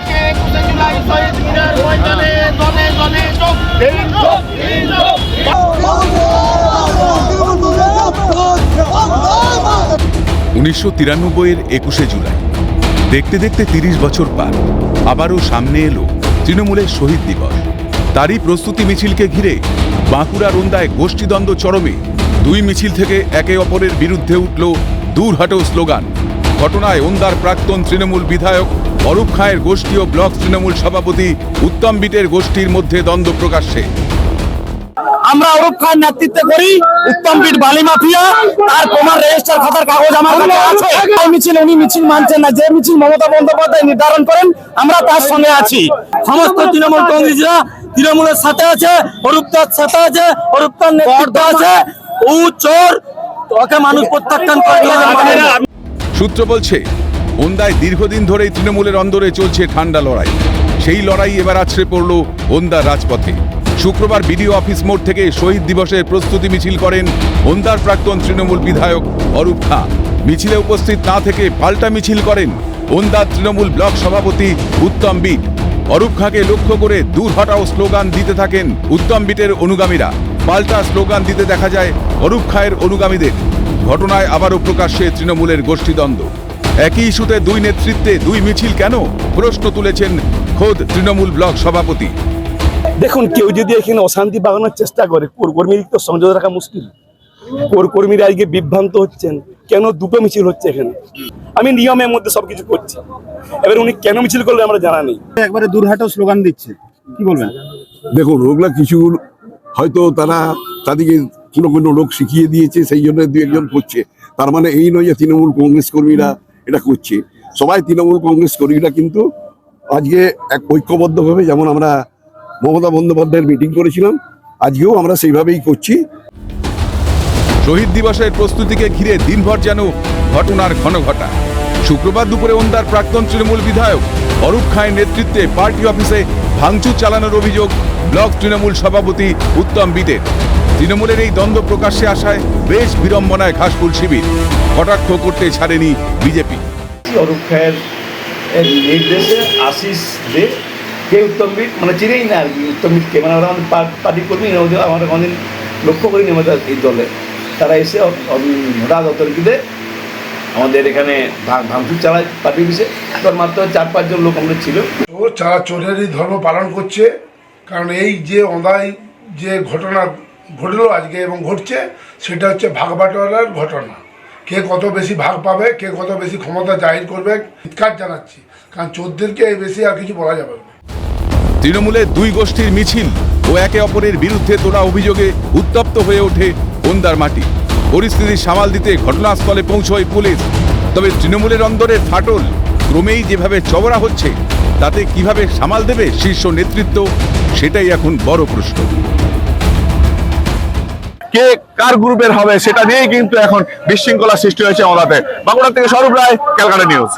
ডাকে একুশে জুলাই শহীদ মিনার ময়দানে উনিশশো তিরানব্বইয়ের একুশে জুলাই। দেখতে দেখতে তিরিশ বছর পার। আবারও সামনে এলো তৃণমূলের শহীদ দিবস। তারই প্রস্তুতি মিছিলকে ঘিরে বাঁকুড়া রোন্দায় গোষ্ঠীদ্বন্দ্ব চরমে দুই মিছিল থেকে একে অপরের বিরুদ্ধে উঠল দূর হাটো স্লোগান। ঘটনায় ওন্দার প্রাক্তন তৃণমূল বিধায়ক অরূপ খাঁয়ের গোষ্ঠী ও ব্লক তৃণমূল সভাপতি উত্তম বিটের গোষ্ঠীর মধ্যে দ্বন্দ্ব প্রকাশ্যে। আমরা অরূপ খান নেতৃত্বে করি, উত্তম পিঠ বালি মাফিয়া, তার প্রমাণ রেজিস্টার খাতার কাগজ আমার কাছে আছে। মিছিল উনি মিছিল মানছেন না, যে মিছিল মমতা বন্দ্যোপাধ্যায় নির্ধারণ করেন, আমরা তার সঙ্গে আছি। সমস্ত তৃণমূল কংগ্রেসরা তৃণমূলের সাথে আছে, অরূপ দার সাথে আছে, অরূপ দার নেতৃত্বে আছে। ও চোর, ওকে মানুষ প্রত্যাখ্যান করে। সূত্র বলছে, ওন্দায় দীর্ঘদিন ধরেই তৃণমূলের অন্দরে চলছে ঠান্ডা লড়াই। সেই লড়াই এবার আছড়ে পড়ল ওন্দার রাজপথে। শুক্রবার বিডিও অফিস মোড় থেকে শহীদ দিবসের প্রস্তুতি মিছিল করেন ওন্দার প্রাক্তন তৃণমূল বিধায়ক অরূপ খাঁ। মিছিলে উপস্থিত না থেকে পাল্টা মিছিল করেন ওন্দার তৃণমূল ব্লক সভাপতি উত্তম বিট। অরূপ খাঁকে লক্ষ্য করে দূর হটাও স্লোগান দিতে থাকেন উত্তম বিটের অনুগামীরা। পাল্টা স্লোগান দিতে দেখা যায় অরূপ খাঁয়ের অনুগামীদের। ঘটনায় আবারও প্রকাশ্যে তৃণমূলের গোষ্ঠীদ্বন্দ্ব। একই ইস্যুতে দুই নেতৃত্বে দুই মিছিল কেন? প্রশ্ন তুলেছেন খোদ তৃণমূল ব্লক সভাপতি। দেখুন কেউ যদি এখানে অশান্তি বাগানোর চেষ্টা করে কোর কর্মীর তো সংযোগ রাখা মুশকিল। কোর কর্মীরা আজকে বিভ্রান্ত হচ্ছেন কেন দুটো মিছিল হচ্ছে এখানে? আমি নিয়মের মধ্যে সবকিছু করছি। এবার উনি কেন মিছিল করলে আমরা জানা নেই। একবারে দুরহাটো স্লোগান দিচ্ছে। কি বলবেন? দেখুন ওগুলা কিছু হয়তো তারা তাদেরকে কোনো কোনো লোক শিখিয়ে দিয়েছে, সেই জন্য দু একজন করছে। তার মানে এই নয় যে তৃণমূল কংগ্রেস কর্মীরা এটা করছে। সবাই তৃণমূল কংগ্রেস কর্মীরা কিন্তু আজকে এক ঐক্যবদ্ধভাবে যেমন আমরা মমতা বন্দ্যোপাধ্যায়ের মিটিং করেছিলাম, আজকেও আমরা সেইভাবেই করছি। শহীদ দিবসের প্রস্তুতিকে ঘিরে দিনভর যেন ঘটনার ঘন ঘটা শুক্রবার দুপুরে ওন্দার প্রাক্তন তৃণমূল বিধায়ক অরূপ খাঁয়ের নেতৃত্বে পার্টি অফিসে ভাঙচুর চালানোর অভিযোগ ব্লক তৃণমূল সভাপতি উত্তম বিটের তৃণমূলের এই দ্বন্দ্ব প্রকাশ্যে আসায় বেশ বিড়ম্বনায় ঘাসফুল শিবির। কটাক্ষ করতে ছাড়েনি বিজেপি। অরূপ খায়ের এর নির্দেশে আশিস দে কে উত্তমবিদ মানে চিনেই না আর কি উত্তমবিদকে মানে ওরা আমাদের পা- পার্টি কর্মী আমার কোনদিন লক্ষ্য করিনি আমাদের এই দলে। তারা এসে রাত অতর্কিতে আমাদের এখানে ভাঙচুর চালায় পার্টি অফিসে। তোর মাত্র চার পাঁচজন লোক আমাদের ছিল। ও যারা চোরেরই ধর্ম পালন করছে কারণ এই যে অদায় যে ঘটনা ঘটলো আজকে এবং ঘটছে, সেটা হচ্ছে ভাগ বাটোয়ারার ঘটনা। কে কত বেশি ভাগ পাবে, কে কত বেশি ক্ষমতা জাহির করবে, চিৎকার জানাচ্ছি, কারণ চোরদেরকে এই বেশি আর কিছু বলা যাবে না। তৃণমূলের দুই গোষ্ঠীর মিছিল ও একে অপরের বিরুদ্ধে তোলা অভিযোগে উত্তপ্ত হয়ে ওঠে ওন্দার মাটি। পরিস্থিতি সামাল দিতে ঘটনাস্থলে পৌঁছয় পুলিশ। তবে তৃণমূলের অন্দরের ফাটল, ক্রমেই যেভাবে চওড়া হচ্ছে, তাতে কীভাবে সামাল দেবে শীর্ষ নেতৃত্ব, সেটাই এখন বড় প্রশ্ন। কে কার গ্রুপের হবে সেটা নিয়েই কিন্তু এখন বিশৃঙ্খলা সৃষ্টি হয়েছে আমাদের। বাঁকুড়া থেকে স্বরূপ রায়, ক্যালকাটা নিউজ।